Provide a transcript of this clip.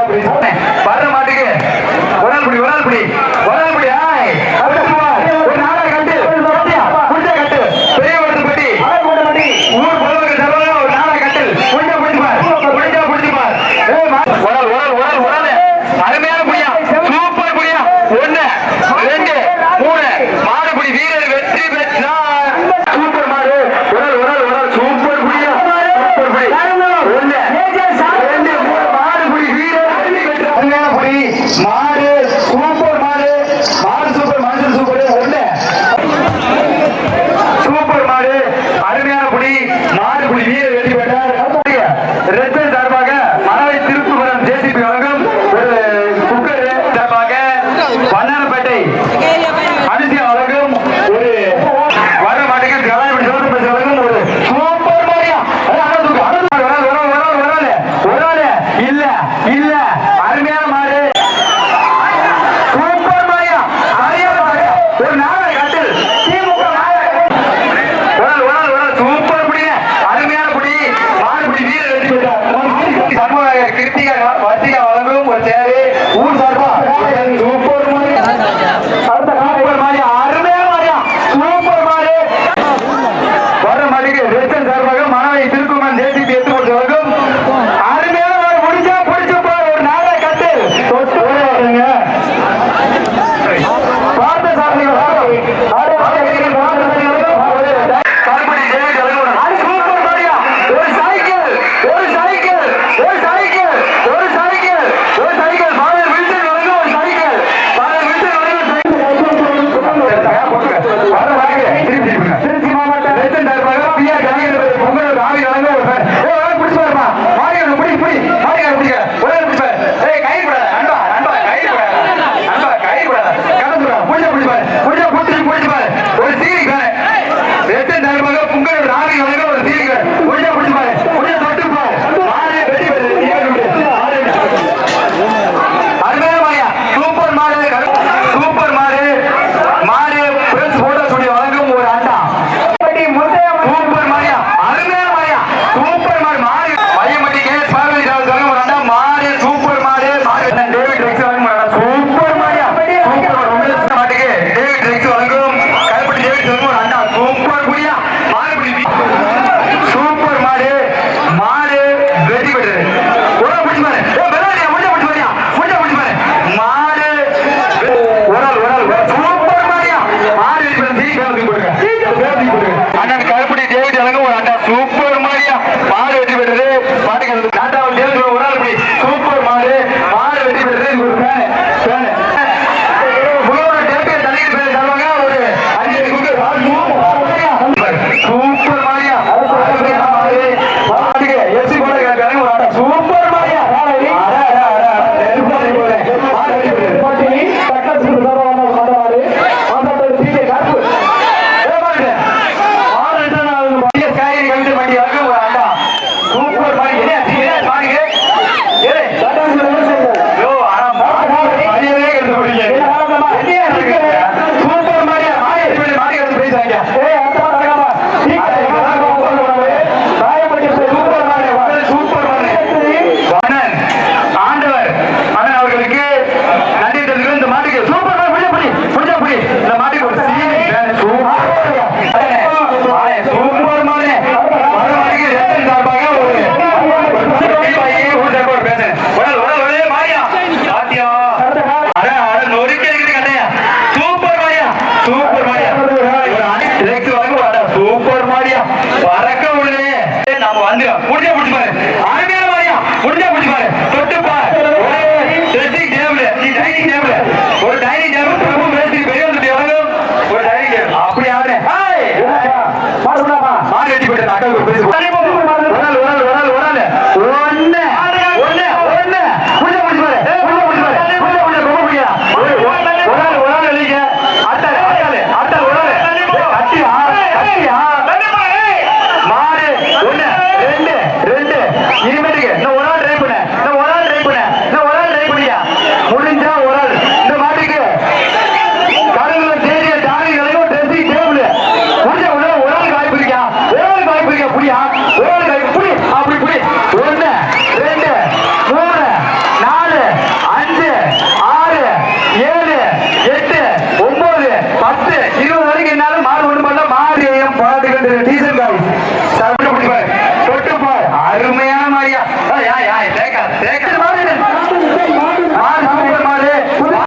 ஒரு ஆளை கிருத்திகா வளரும் ஒரு சேரு. ஊர் சார்பா? சூப்பர் மாடியா பறக்க விடுதே நாம வந்துடும் முடிஞ்ச முடிச்சு